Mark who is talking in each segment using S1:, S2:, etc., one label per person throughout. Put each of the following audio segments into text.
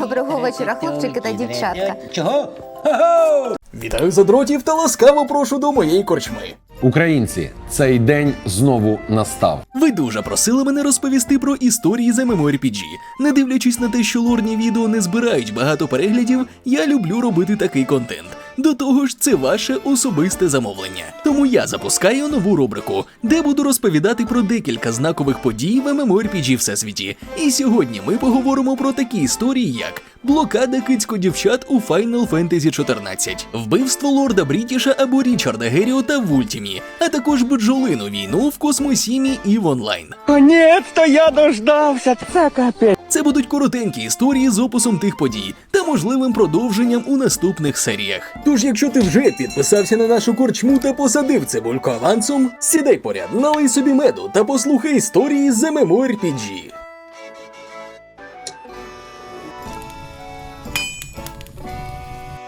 S1: Доброго вечора, хлопчики та дівчатка.
S2: Чого? Хо-хо!
S3: Вітаю задротів та ласкаво прошу до моєї корчми.
S4: Українці, цей день знову настав.
S3: Ви дуже просили мене розповісти про історії з MMORPG. Не дивлячись на те, що лорні відео не збирають багато переглядів, я люблю робити такий контент. До того ж, це ваше особисте замовлення. Тому я запускаю нову рубрику, де буду розповідати про декілька знакових подій в MMORPG всесвіті. І сьогодні ми поговоримо про такі історії, як блокада кицько-дівчат у Final Fantasy 14, вбивство лорда Брітіша або Річарда Геріота в Ультімі, а також бджолину війну в Космосімі і в онлайн.
S2: Наконец-то я дождався. Це капець.
S3: Це будуть коротенькі історії з описом тих подій можливим продовженням у наступних серіях. Тож, якщо ти вже підписався на нашу корчму та посадив цибульку авансом, сідай поряд, налий собі меду та послухай історії з MMORPG.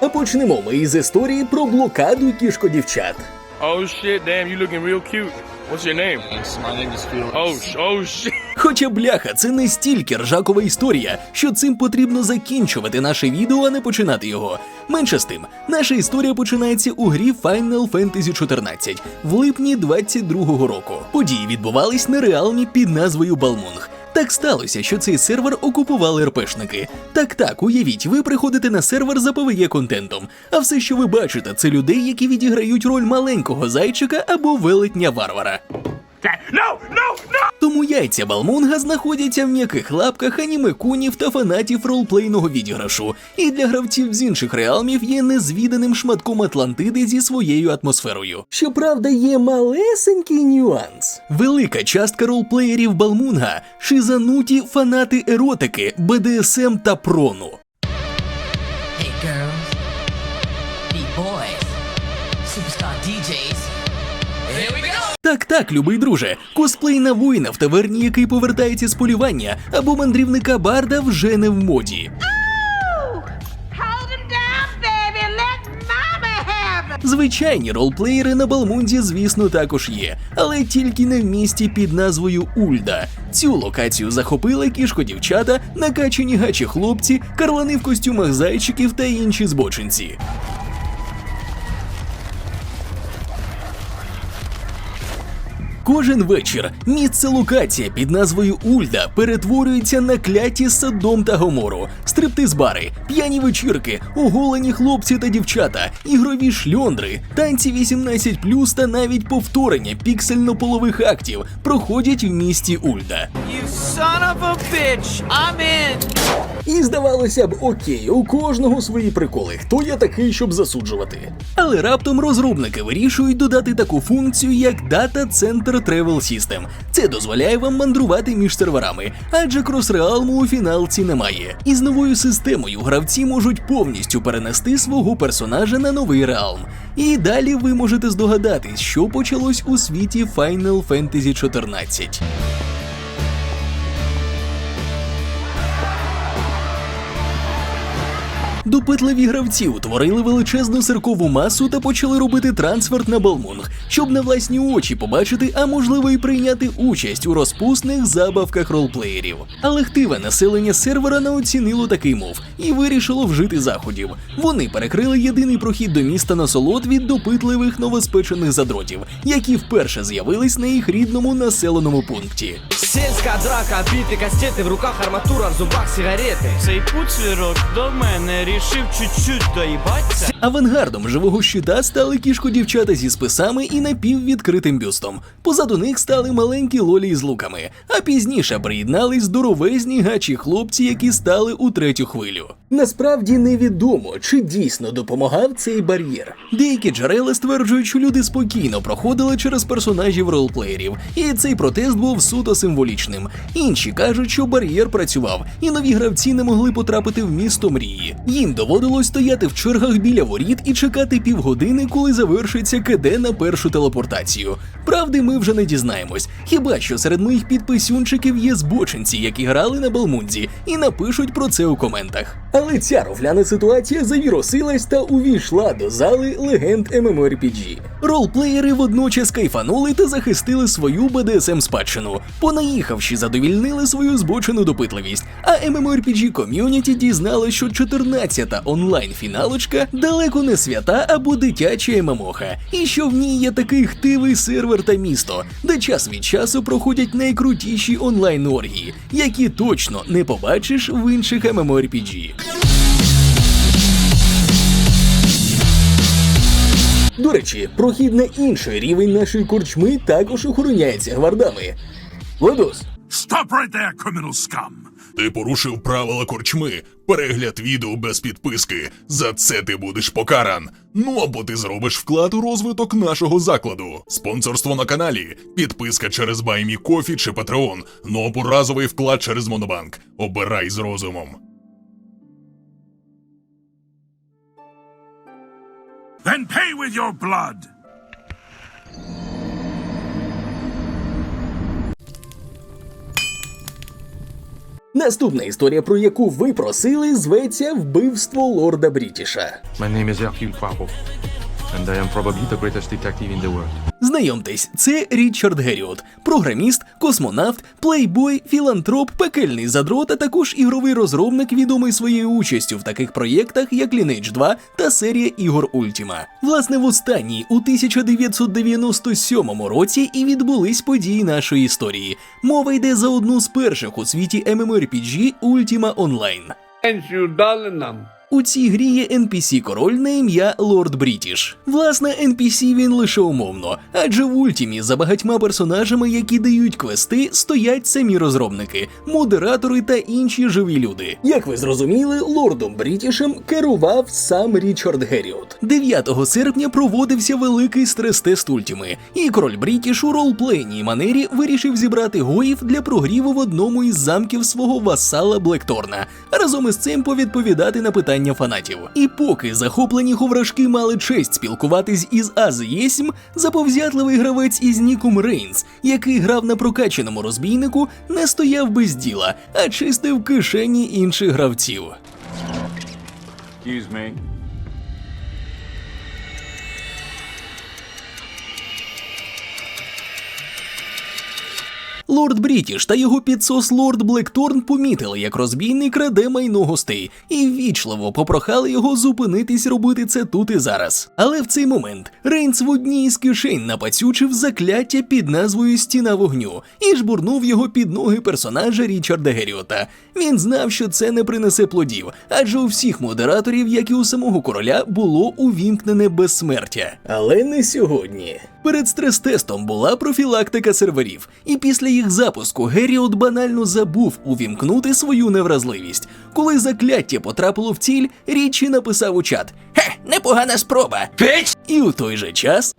S3: А почнемо ми із історії про блокаду кішкодівчат.
S5: Oh shit, damn, you looking real cute. What's your name?
S6: My name is Felix.
S5: Oh, sh- oh shit.
S3: Хоча бляха, це не стільки ржакова історія, що цим потрібно закінчувати наше відео, а не починати його. Менше з тим, наша історія починається у грі Final Fantasy 14 в липні 22-го року. Події відбувались на реалмі під назвою Балмунг. Так сталося, що цей сервер окупували РПшники. Так так, уявіть, ви приходите на сервер за ПВЄ контентом, а все, що ви бачите, це людей, які відіграють роль маленького зайчика або велетня варвара.
S5: No, no, no!
S3: Тому яйця Балмунга знаходяться в м'яких лапках анімекунів та фанатів ролплейного відіграшу, і для гравців з інших реалмів є незвіданим шматком Атлантиди зі своєю атмосферою. Щоправда, є малесенький нюанс. Велика частка ролплеєрів Балмунга шизануті фанати еротики, БДСМ та прону.
S7: Hey girls, beat boys, superstar DJs. Here we go.
S3: Так, так, любий друже, косплей на воїна в таверні, який повертається з полювання, або мандрівника Барда вже не в моді. Звичайні ролплеєри на Балмунді, звісно, також є, але тільки не в місті під назвою Ульда. Цю локацію захопили кішко-дівчата, накачані гачі хлопці, карлани в костюмах зайчиків та інші збочинці. Кожен вечір місце локація під назвою Ульда перетворюється на кляті Содом та Гомору, стриптиз-бари, п'яні вечірки, оголені хлопці та дівчата, ігрові шльондри, танці 18+, та навіть повторення піксельно-полових актів проходять в місті Ульда.
S8: You son of a bitch! I'm in!
S3: І здавалося б, окей, у кожного свої приколи. Хто я такий, щоб засуджувати? Але раптом розробники вирішують додати таку функцію, як Data Center Travel System. Це дозволяє вам мандрувати між серверами, адже кросреалму у фіналці немає. І з новою системою гравці можуть повністю перенести свого персонажа на новий реалм. І далі ви можете здогадатись, що почалось у світі Final Fantasy 14. Допитливі гравці утворили величезну сиркову масу та почали робити трансфер на Балмунг, щоб на власні очі побачити, а можливо і прийняти участь у розпусних забавках ролплеєрів. Але хтиве населення сервера не оцінило такий мов і вирішило вжити заходів. Вони перекрили єдиний прохід до міста насолод від допитливих новоспечених задротів, які вперше з'явились на їх рідному населеному пункті.
S8: Сільська драка, біти, кастети, в руках арматура, в зубах сигарети. Цей пуцвірок до мене рішив чуть-чуть доїбаться.
S3: Авангардом живого щита стали кішку дівчата зі списами і напіввідкритим бюстом. Позаду них стали маленькі лолі з луками, а пізніше приєднались здоровезні гачі хлопці, які стали у третю хвилю. Насправді невідомо, чи дійсно допомагав цей бар'єр. Деякі джерела стверджують, що люди спокійно проходили через персонажів ролплеєрів, і цей протест був суто символічним. Інші кажуть, що бар'єр працював, і нові гравці не могли потрапити в місто мрії. Їм доводилось стояти в чергах біля воріт і чекати півгодини, коли завершиться КД на першу телепортацію. Правди ми вже не дізнаємось. Хіба що серед моїх підписюнчиків є збочинці, які грали на Балмунзі, і напишуть про це у коментах. Але ця рофляна ситуація завірусилась та увійшла до зали легенд MMORPG. Ролплеєри водночас кайфанули та захистили свою БДСМ спадщину. Понаїхавши, задовільнили свою збочену допитливість. А MMORPG ком'юніті дізналось, що 14-та онлайн-фіналочка далеко не свята або дитяча ММОха, і що в ній є такий хтивий сервер та місто, де час від часу проходять найкрутіші онлайн-оргії, які точно не побачиш в інших MMORPG. До речі, прохід на інший рівень нашої корчми також охороняється гвардами. Владос,
S6: Stop right there, criminal scum!
S9: Ти порушив правила корчми. Перегляд відео без підписки. За це ти будеш покаран. Ну або ти зробиш вклад у розвиток нашого закладу. Спонсорство на каналі, підписка через BuyMeCoffee чи Patreon, ну або разовий вклад через Монобанк. Обирай з розумом.
S6: Then pay with your blood!
S3: наступна історія, про яку ви просили, зветься Вбивство лорда Брітіша.
S5: My name is Hercule Poirot, and I am probably the greatest detective in the world.
S3: Знайомтесь, це Річард Геріот, програміст, космонавт, плейбой, філантроп, пекельний задрот, а також ігровий розробник, відомий своєю участю в таких проєктах, як Lineage 2 та серія ігор Ultima. Власне, в останній у 1997 році і відбулись події нашої історії. Мова йде за одну з перших у світі MMORPG Ultima Online. У цій грі є NPC король на ім'я Лорд Брітіш. Власне, NPC він лише умовно, адже в Ультімі за багатьма персонажами, які дають квести, стоять самі розробники, модератори та інші живі люди. Як ви зрозуміли, лордом Брітішем керував сам Річард Геріот. 9 серпня проводився великий стрес-тест Ультіми, і король Брітіш у ролплейній манері вирішив зібрати гоїв для прогріву в одному із замків свого васала Блекторна, разом із цим повідповідати на питання фанатів. І поки захоплені ховрашки мали честь спілкуватись із Аз Єсім, заповзятливий гравець із Ніком Рейнс, який грав на прокаченому розбійнику, не стояв без діла, а чистив кишені інших гравців.
S5: Excuse me.
S3: Лорд Брітіш та його підсос Лорд Блекторн помітили, як розбійник краде майно гостей, і ввічливо попрохали його зупинитись робити це тут і зараз. Але в цей момент Рейнс в одній із кишень напацючив закляття під назвою Стіна вогню і жбурнув його під ноги персонажа Річарда Геріота. Він знав, що це не принесе плодів, адже у всіх модераторів, як і у самого короля, було увімкнене безсмертя. Але не сьогодні. Перед стрес-тестом була профілактика серверів, і після їх запуску Геріот банально забув увімкнути свою невразливість. Коли закляття потрапило в ціль, Річі написав у чат: Хе, непогана спроба. Петь! І у той же час.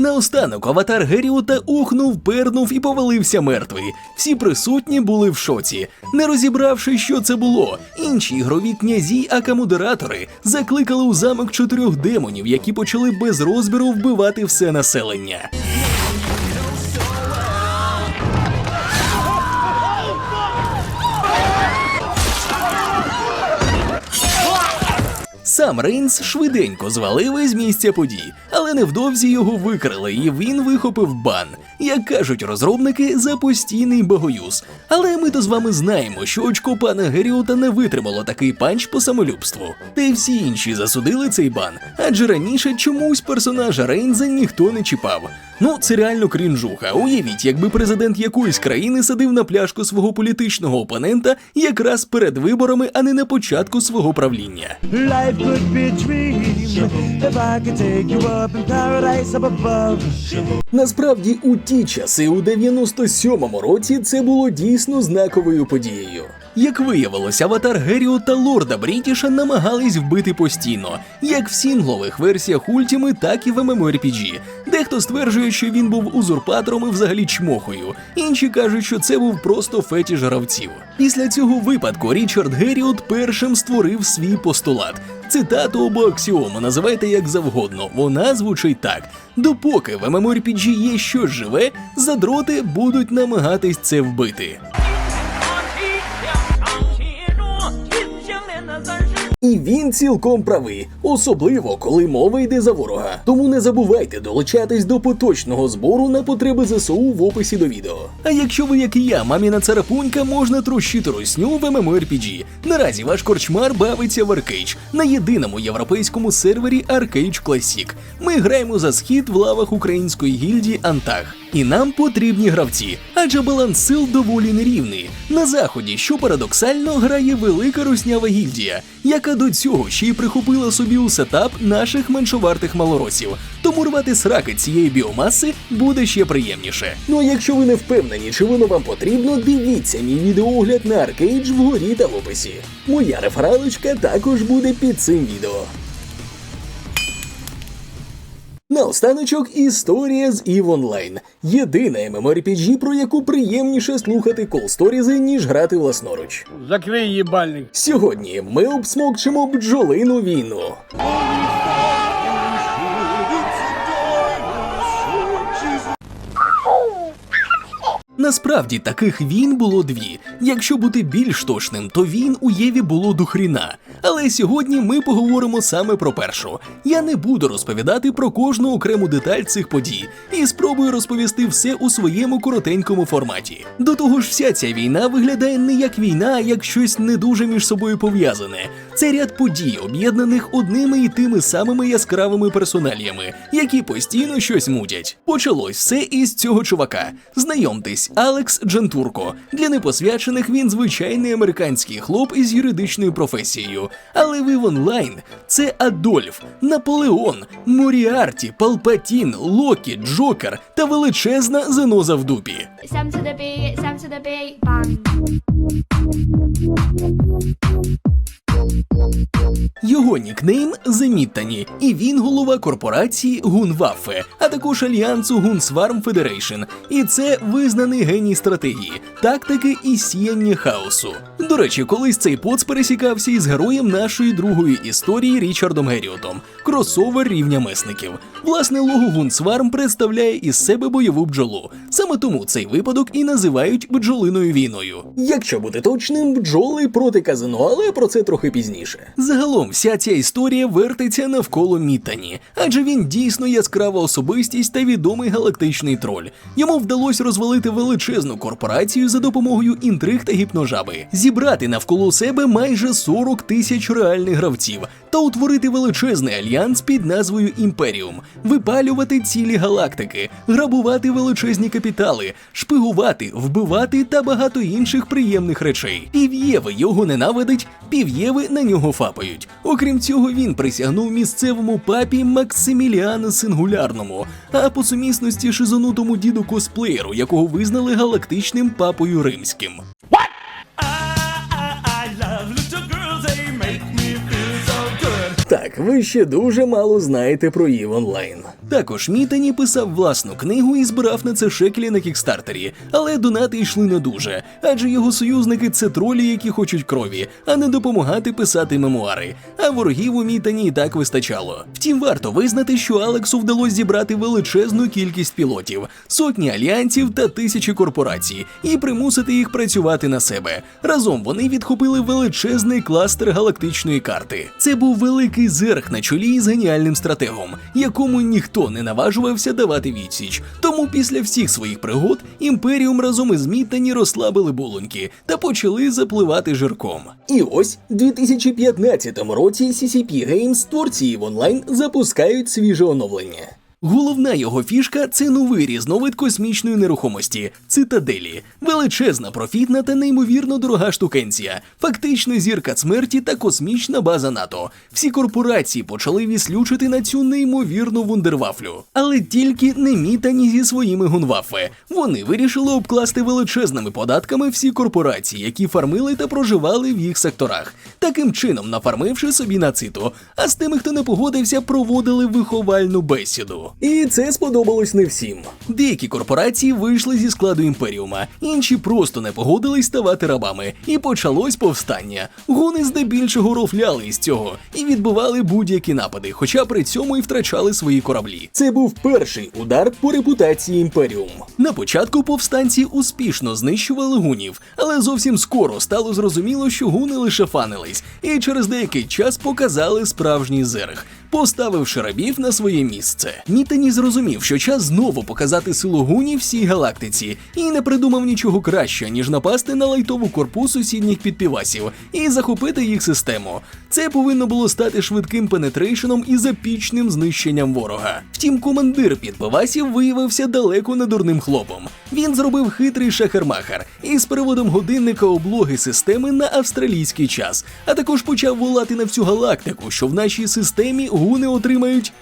S3: Наостанок аватар Геріота ухнув, пернув і повалився мертвий. Всі присутні були в шоці, не розібравши, що це було. Інші ігрові князі, ака модератори, закликали у замок чотирьох демонів, які почали без розбіру вбивати все населення. Сам Рейнс швиденько звалив із місця подій, але невдовзі його викрили, і він вихопив бан. Як кажуть розробники, за постійний богоюз. Але ми то з вами знаємо, що очко пана Геріота не витримало такий панч по самолюбству. Та й всі інші засудили цей бан, адже раніше чомусь персонажа Рейнза ніхто не чіпав. Ну, це реально крінжуха. Уявіть, якби президент якоїсь країни садив на пляшку свого політичного опонента якраз перед виборами, а не на початку свого правління.
S2: Life could be a dream if I could take you up in paradise up above.
S3: Насправді, у ті часи, у 97-му році, це було дійсно знаковою подією. Як виявилось, аватар Геріо та Лорда Брітіша намагались вбити постійно, як в сінглових версіях Ультіми, так і в MMORPG. Дехто стверджує, що він був узурпатором і взагалі чмохою. Інші кажуть, що це був просто фетіш гравців. Після цього випадку Річард Геріот першим створив свій постулат. Цитату або аксіому називайте як завгодно. Вона звучить так: допоки в MMORPG є щось живе, задроти будуть намагатись це вбити. І він цілком правий, особливо коли мова йде за ворога. Тому не забувайте долучатись до поточного збору на потреби ЗСУ в описі до відео. А якщо ви, як і я, маміна царапунька, можна трощити русню в MMORPG. Наразі ваш корчмар бавиться в Arcade на єдиному європейському сервері Arcade Classic. Ми граємо за схід в лавах української гільдії Антаг. І нам потрібні гравці, адже баланс сил доволі нерівний. На заході, що парадоксально, грає велика руснява гільдія, яка до цього ще й прихопила собі у сетап наших меншовартих малоросів. Тому рвати сраки цієї біомаси буде ще приємніше. Ну а якщо ви не впевнені, чи воно вам потрібно, дивіться мій відеоогляд на Аркейдж вгорі та в описі. Моя рефералочка також буде під цим відео. Наостаночок історія з EVE Online. Єдина MMORPG, про яку приємніше слухати колсторізи, ніж грати власноруч.
S8: Закрий їбальник.
S3: Сьогодні ми обсмокчимо бджолину війну. Насправді таких війн було дві. Якщо бути більш точним, то війн у Єві було до хріна. Але сьогодні ми поговоримо саме про першу. Я не буду розповідати про кожну окрему деталь цих подій і спробую розповісти все у своєму коротенькому форматі. До того ж, вся ця війна виглядає не як війна, а як щось не дуже між собою пов'язане. Це ряд подій, об'єднаних одними і тими самими яскравими персоналіями, які постійно щось мутять. Почалось все із цього чувака. Знайомтесь, Алекс Джентурко. Для непосвячених він звичайний американський хлоп із юридичною професією. Але ви в онлайн це Адольф, Наполеон, Моріарті, Палпатін, Локі, Джокер та величезна заноза в дупі.
S10: It's M to the B, it's to the B, bang.
S3: Його нікнейм Заміттані, і він голова корпорації Гунваффе, а також альянсу Гунсварм Федерейшн. І це визнаний геній стратегії, тактики і сіяння хаосу. До речі, колись цей поц пересікався із героєм нашої другої історії Річардом Геріотом, кросовер рівня месників. Власне, лого Гунсварм представляє із себе бойову бджолу. Саме тому цей випадок і називають бджолиною війною. Якщо бути точним, бджоли проти казино, але про це трохи пізніше. Загалом, вся ця історія вертиться навколо Мітані, адже він дійсно яскрава особистість та відомий галактичний троль. Йому вдалося розвалити величезну корпорацію за допомогою інтриг та гіпножаби, зібрати навколо себе майже 40 тисяч реальних гравців та утворити величезний альянс під назвою Імперіум, випалювати цілі галактики, грабувати величезні капітали, шпигувати, вбивати та багато інших приємних речей. Пів'єви його ненавидить, пів'єви на нього фапають. Окрім цього, він присягнув місцевому папі Максиміліану Сингулярному, а по сумісності шизонутому діду косплеєру, якого визнали галактичним папою римським. Так, ви ще дуже мало знаєте про EVE Online. Також Мітані писав власну книгу і збирав на це шекелі на кікстартері, але донати йшли не дуже, адже його союзники це тролі, які хочуть крові, а не допомагати писати мемуари. А ворогів у Мітані і так вистачало. Втім, варто визнати, що Алексу вдалося зібрати величезну кількість пілотів, сотні альянсів та тисячі корпорацій, і примусити їх працювати на себе. Разом вони відхопили величезний кластер галактичної карти. Це був великий зерх на чолі з геніальним стратегом, якому ніхто не наважувався давати відсіч. Тому після всіх своїх пригод імперіум разом із Міттані розслабили булоньки та почали запливати жирком. І ось у 2015 році CCP Games творці в онлайн запускають свіже оновлення. Головна його фішка це новий різновид космічної нерухомості цитаделі, величезна, профітна та неймовірно дорога штукенція, фактично зірка смерті та космічна база НАТО. Всі корпорації почали віслючити на цю неймовірну вундервафлю. Але тільки не мітані зі своїми гунвафи. Вони вирішили обкласти величезними податками всі корпорації, які фармили та проживали в їх секторах, таким чином нафармивши собі на циту. А з тими, хто не погодився, проводили виховальну бесіду. І це сподобалось не всім. Деякі корпорації вийшли зі складу імперіума, інші просто не погодились ставати рабами, і почалось повстання. Гуни здебільшого рофляли із цього і відбивали будь-які напади, хоча при цьому і втрачали свої кораблі. Це був перший удар по репутації імперіум. На початку повстанці успішно знищували гунів, але зовсім скоро стало зрозуміло, що гуни лише фанились, і через деякий час показали справжній зерг. Поставивши рабів на своє місце, Мітані зрозумів, що час знову показати силу гунів всій галактиці, і не придумав нічого краще, ніж напасти на лайтову корпус сусідніх підпівасів і захопити їх систему. Це повинно було стати швидким пенетрейшеном і запічним знищенням ворога. Втім, командир підпивасів виявився далеко не дурним хлопом. Він зробив хитрий шахермахер із переводом годинника облоги системи на австралійський час, а також почав волати на всю галактику, що в нашій системі гуни отримають.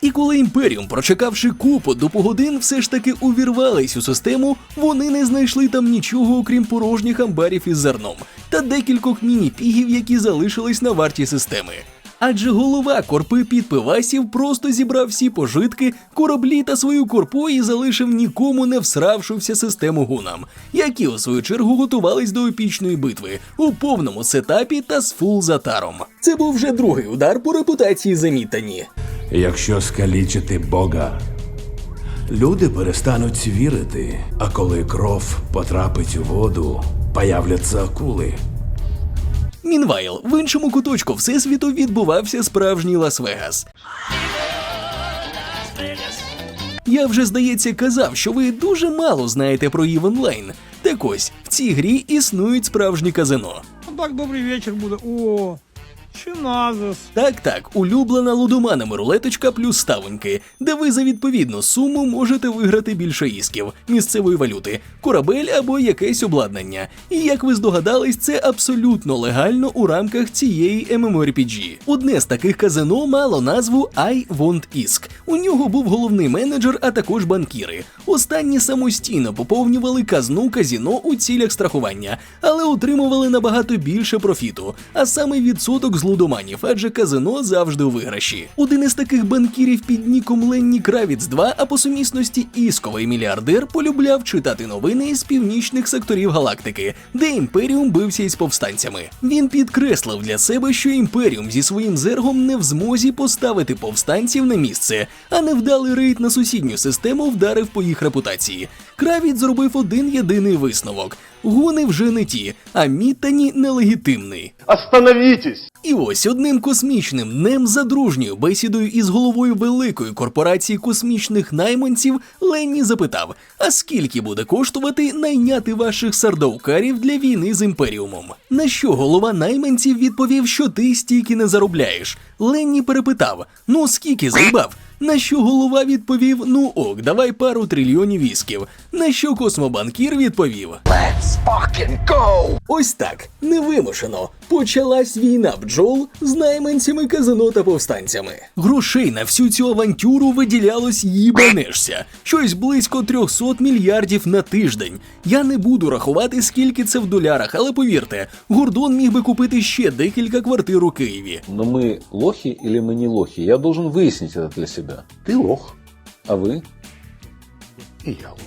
S3: І коли імперіум, прочекавши купу до годин, все ж таки увірвались у систему, вони не знайшли там нічого, окрім порожніх амбарів із зерном та декількох міні-пігів, які залишились на варті системи. Адже голова корпи підпивасів просто зібрав всі пожитки, кораблі та свою корпу і залишив нікому не всравшився систему гунам, які у свою чергу готувались до епічної битви у повному сетапі та з фул затаром. Це був вже другий удар по репутації замітані.
S11: Якщо скалічити Бога, люди перестануть вірити, а коли кров потрапить у воду, появляться акули.
S3: Мінвайл, в іншому куточку всесвіту відбувався справжній Лас-Вегас. Я вже, здається, казав, що ви дуже мало знаєте про Online. Так ось, в цій грі існують справжні казино.
S12: Так, добрий вечір буде. О, Чиназис.
S3: Так, так, улюблена лудоманами рулеточка плюс ставоньки, де ви за відповідну суму можете виграти більше ісків, місцевої валюти, корабель або якесь обладнання. І як ви здогадались, це абсолютно легально у рамках цієї MMORPG. Одне з таких казино мало назву I Want Isk. У нього був головний менеджер, а також банкіри. Останні самостійно поповнювали казну казіно у цілях страхування, але отримували набагато більше профіту, а саме відсоток з лудоманів, адже казино завжди у виграші. Один із таких банкірів під ніком Ленні Кравіц 2, а по сумісності ісковий мільярдер, полюбляв читати новини із північних секторів галактики, де імперіум бився із повстанцями. Він підкреслив для себе, що імперіум зі своїм зергом не в змозі поставити повстанців на місце, а невдалий рейд на сусідню систему вдарив по їх репутації. Кравіц зробив один єдиний висновок: гуни вже не ті, а Міттані нелегітимний.
S13: Остановитесь!
S3: І ось одним космічним днем за дружньою бесідою із головою великої корпорації космічних найманців Ленні запитав: а скільки буде коштувати найняти ваших сардаукарів для війни з імперіумом? На що голова найманців відповів, що ти стільки не заробляєш. Ленні перепитав: ну скільки заїбав? На що голова відповів: ну ок, давай пару трильйонів вісків. На що космобанкір відповів: Let's fucking go! Ось так, невимушено Почалась війна бджол з найманцями казино та повстанцями. Грошей на всю цю авантюру виділялось їбанешся. Щось близько 300 мільярдів на тиждень. Я не буду рахувати, скільки це в долярах, але повірте, Гордон міг би купити ще декілька квартир у Києві.
S14: Но мы лохи или мы не лохи? Я должен выяснить это для себя.
S11: Ти лох,
S14: А вы?
S11: і я лох.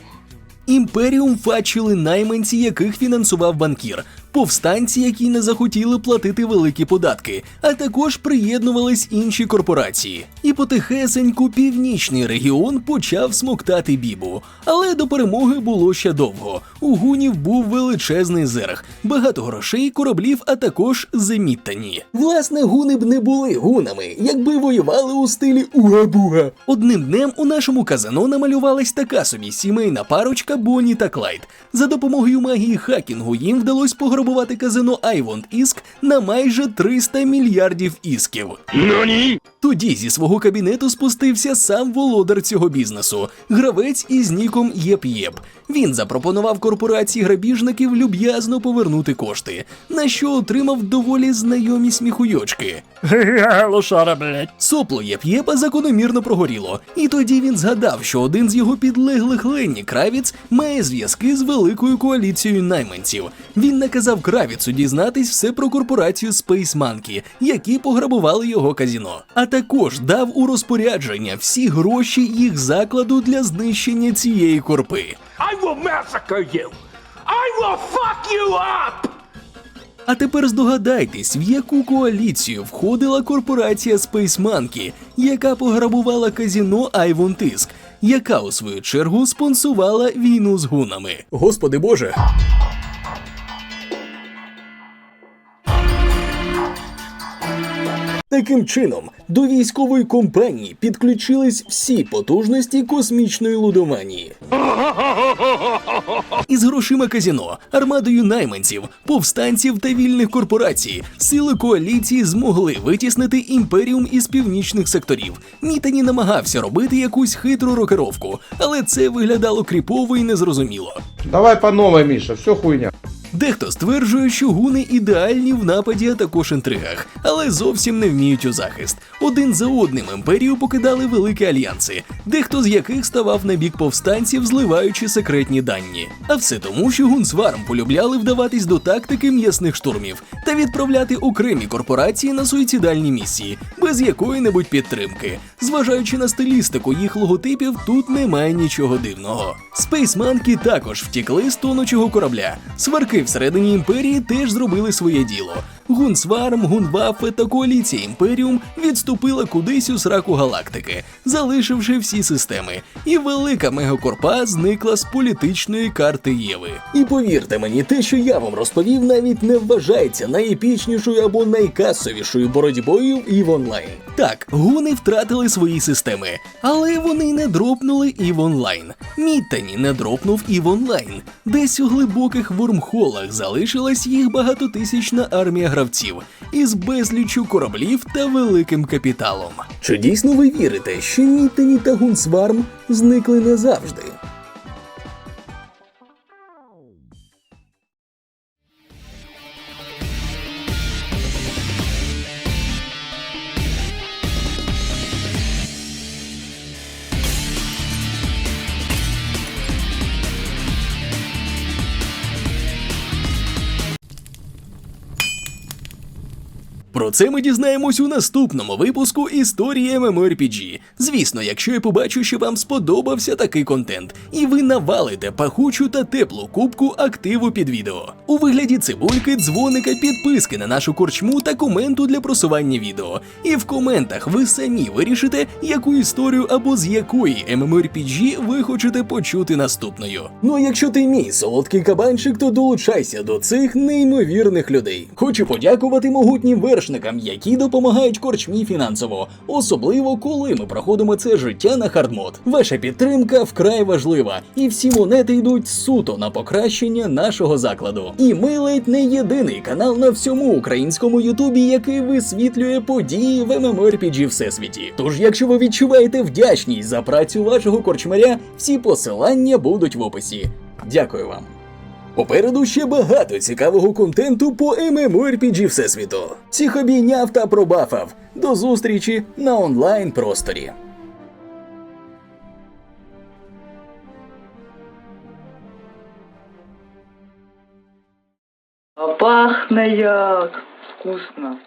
S3: Імперіум фачили найманці, яких фінансував банкір, повстанці, які не захотіли платити великі податки, а також приєднувались інші корпорації. І потихесеньку північний регіон почав смоктати бібу. Але до перемоги було ще довго. У гунів був величезний зерг, багато грошей, кораблів, а також заміттані. Власне, гуни б не були гунами, якби воювали у стилі уга-буга. Одним днем у нашому казино намалювалась така собі сімейна парочка Бонні та Клайд. За допомогою магії хакінгу їм вдалося пограбувати казино I Іск на майже 300 мільярдів ісків. Тоді зі свого кабінету спустився сам володар цього бізнесу, гравець із ніком Єп-Єп. Він запропонував корпорації грабіжників люб'язно повернути кошти, на що отримав доволі знайомі сміхуйочки.
S12: Лошара, блядь.
S3: Сопло Єп'єпа закономірно прогоріло, і тоді він згадав, що один з його підлеглих Ленні Кравіц має зв'язки з великою коаліцією найманців. Він наказав Кравіцу дізнатись все про корпорацію Space Monkey, які пограбували його казіно. А також дав у розпорядження всі гроші їх закладу для знищення цієї корпи.
S11: I will massacre you! I will fuck you up!
S3: А тепер здогадайтесь, в яку коаліцію входила корпорація Space Monkey, яка пограбувала казіно Айвон Тиск, яка у свою чергу спонсувала війну з гунами. Господи Боже. Таким чином, до військової компанії підключились всі потужності космічної лудоманії. Із грошима казіно, армадою найманців, повстанців та вільних корпорацій, сили коаліції змогли витіснити імперіум із північних секторів. Мітані намагався робити якусь хитру рокировку, але це виглядало кріпово і незрозуміло.
S13: Давай по новой, Миша, все хуйня.
S3: Дехто стверджує, що гуни ідеальні в нападі, а також інтригах, але зовсім не вміють у захист. Один за одним імперію покидали великі альянси, дехто з яких ставав на бік повстанців, зливаючи секретні дані. А все тому, що гунсварм полюбляли вдаватись до тактики м'ясних штурмів та відправляти окремі корпорації на суїцидальні місії, без якої-небудь підтримки. Зважаючи на стилістику їх логотипів, тут немає нічого дивного. Monkey також втікли з тонучого корабля. Сварки всередині імперії теж зробили своє діло. Гунсварм, Гунваффе та коаліція Імперіум відступила кудись у сраку галактики, залишивши всі системи. І велика мегакорпа зникла з політичної карти Єви. І повірте мені, те, що я вам розповів, навіть не вважається найепічнішою або найкасовішою боротьбою в EVE Online. Так, гуни втратили свої системи, але вони не дропнули EVE Online. Міттані не дропнув EVE Online. Десь у глибоких вормхолах залишилась їх багатотисячна армія гравців із безліччю кораблів та великим капіталом. Чи дійсно ви вірите, що Міттані та Гунсварм зникли назавжди? Про це ми дізнаємось у наступному випуску історії MMORPG. Звісно, якщо я побачу, що вам сподобався такий контент, і ви навалите пахучу та теплу кубку активу під відео. У вигляді цибульки, дзвоника, підписки на нашу корчму та коменту для просування відео. І в коментах ви самі вирішите, яку історію або з якої MMORPG ви хочете почути наступною. Ну а якщо ти мій солодкий кабанчик, то долучайся до цих неймовірних людей. Хочу подякувати могутнім вершникам, які допомагають корчмі фінансово, особливо коли ми проходимо це життя на хардмод. Ваша підтримка вкрай важлива, і всі монети йдуть суто на покращення нашого закладу. І ми ледь не єдиний канал на всьому українському Ютубі, який висвітлює події в MMORPG всесвіті. Тож, якщо ви відчуваєте вдячність за працю вашого корчмаря, всі посилання будуть в описі. Дякую вам. Попереду ще багато цікавого контенту по MMORPG Всесвіту. Всіх обійняв та пробафав. До зустрічі на онлайн просторі.
S15: Пахне як вкусно.